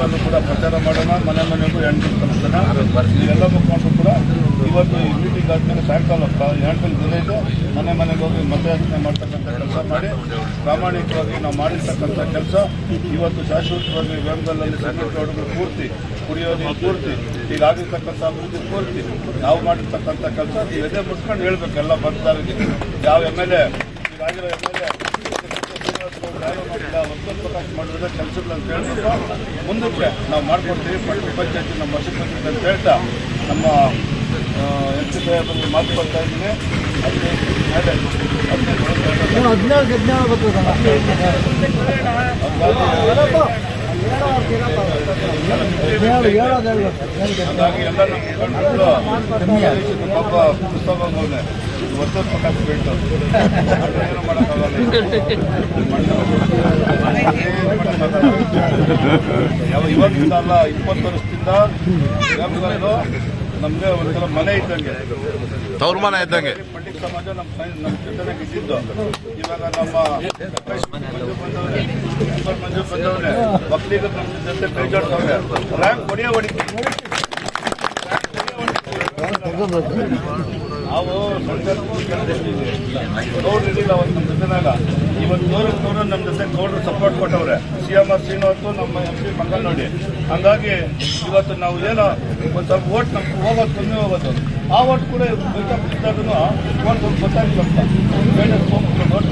ಊರಲ್ಲೂ ಕೂಡ ಪ್ರಚಾರ ಮಾಡೋಣ, ಮನೆ ಮನೆಗೂ ಹ್ಯಾಂಡಲ್ ತಲುಪಿಸೋಣ ಇವೆಲ್ಲ ಮುಖಂಡರು ಕೂಡ ಇವತ್ತು ಮೀಟಿಂಗ್ ಆದ್ಮೇಲೆ ಸಾಯಂಕಾಲ ಬೆಲೆ ಇದೆ. ಮನೆ ಮನೆಗೆ ಹೋಗಿ ಮತಯಾಚನೆ ಮಾಡ್ತಕ್ಕಂಥ ಕೆಲಸ ಮಾಡಿ. ಪ್ರಾಮಾಣಿಕವಾಗಿ ನಾವು ಮಾಡಿರ್ತಕ್ಕಂಥ ಕೆಲಸ. ಇವತ್ತು ಶಾಶ್ವತವಾಗಿ ವೇಮದಲ್ಲಿ ರೋಡ್ಗಳು ಪೂರ್ತಿ ಕುಡಿಯೋ ನೀರು ಪೂರ್ತಿ, ಈಗ ಆಗಿರ್ತಕ್ಕಂಥ ಅಭಿವೃದ್ಧಿ ಪೂರ್ತಿ. ನಾವು ಮಾಡಿರ್ತಕ್ಕಂಥ ಕೆಲಸ ಎದೆ ಮುಟ್ಕೊಂಡು ಹೇಳ್ಬೇಕು ಎಲ್ಲ ಬರ್ತಾರೆ ಯಾವ ಎಂ ಎಲ್ ಎ ಈಗಾಗಿರೋ ಎಂ ಎಲ್ ಎ ಮಾಡಿಲ್ಲ ಒತ್ತಡ ಪ್ರಕಾಶ ಮಾಡಿದ್ರೆ ಕೆಲಸಗಳು ಅಂತ ಹೇಳ್ಬಿಟ್ಟು ಮುಂದಕ್ಕೆ ನಾವು ಮಾಡ್ಕೊಡ್ತೀವಿ ಪಟ್ಟಣ ಪಂಚಾಯತಿ ನಮ್ಮ ಪಂಚಾಯತ್ ಅಂತ ಹೇಳ್ತಾ ನಮ್ಮ ಎಂ ಪಿ ಸಾಹೇಬರಿಗೆ ಮಾತು ಕೊಡ್ತಾ ಇದ್ದೀನಿ. ಹಾಗಾಗಿ ಎಲ್ಲ ನಮ್ಮ ಮುಖಂಡರುಗಳು ಒಬ್ಬ ಪುಸ್ತಕ ಹೋಗೋನೆ ಒತ್ತಡ ಪ್ರಕಾಶ ಬಿಟ್ಟು. ಏನು ಮಾಡೋಕ್ಕಾಗಲ್ಲ. ಇವತ್ತಿಂದ ಅಲ್ಲ ಇಪ್ಪತ್ತು ವರ್ಷದಿಂದ ನಮ್ಗೆ ಒಂಥರ ಮನೆ ಇದ್ದಂಗೆ. ತವ್ರ ಮನೆ ಇದ್ದಂಗೆ ಪಂಡಿತ್ ಸಮಾಜ ನಮ್ಮ ನಮ್ಮ ಜೊತೆಗೆ ಇದ್ದಿದ್ದು ಇವಾಗ ನಮ್ಮ ಮಂಜು ಬಂದವ್ರೆ ಮಕ್ಕಳಿಗೆ ಜೊತೆ ರ್ಯಾಂಕ್ ಹೊಡಿತೀವಿ ನಾವು ಇರಲಿಲ್ಲ ಅವತ್ತು ನಮ್ಮ ಜೊತೆನಾಗ ಇವತ್ತು ನೂರಕ್ಕೆ ನೂರು ನಮ್ಮ ಜೊತೆ ಗೌಡ್ರು ಸಪೋರ್ಟ್ ಕೊಟ್ಟವ್ರೆ. ಸಿ ಎಂ ಆರ್ ಶ್ರೀನಿವಾಸು ನಮ್ಮ ಎಂ ಪಿ ನೋಡಿ. ಹಂಗಾಗಿ ಇವತ್ತು ನಾವು ಏನೋ ಒಂದು ಸ್ವಲ್ಪ ಓಟ್ ನಮ್ಗೆ ಹೋಗೋದು ಕಮ್ಮಿ ಹೋಗೋದು. ಆ ಓಟ್ ಕೂಡ ಬೇಕಾಗಿದ್ದಾಗೂ ಓಟ್ ಒಂದು ಗೊತ್ತಾಗಿಲ್ಲ ಬೇಡ ಓಟ್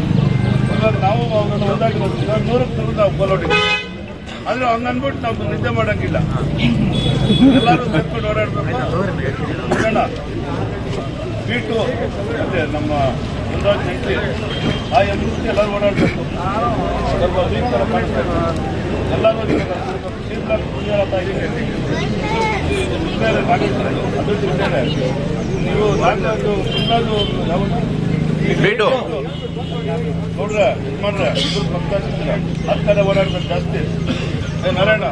ಇವಾಗ ನಾವು ಅವ್ರನ್ನ ಒಂದಾಗಿ ಇವಾಗ ನೂರಕ್ಕೆ ನೂರು ನಾವು ಬೋಲೋಟಿಗೆ ಆದರೆ ಅವ್ನ ಅಂದ್ಬಿಟ್ಟು ನಾವು ನಿದ್ದೆ ಮಾಡೋಂಗಿಲ್ಲ. ಎಲ್ಲರೂ ಸೇರ್ಕೊಂಡು ಓಡಾಡ್ಬೇಕು. ಬೇಡ ಬೀಟು ಅದೇ ನಮ್ಮ ಜಂಟಿ ಆ ಎಂ ಎಲ್ಲರೂ ಓಡಾಡಬೇಕು ಸ್ವಲ್ಪ ಎಲ್ಲರೂ ಶೀತಲ ಕುಡಿಯೋತಾ ಇದ್ದೀವಿ ಮೇಲೆ ಮೇಲೆ ನೀವು. ನೋಡ್ರೆ ಇದು ಮಾಡ್ರೆ ಓಡಾಡ್ಬೇಕು ಜಾಸ್ತಿ ನಾರಾಯಣ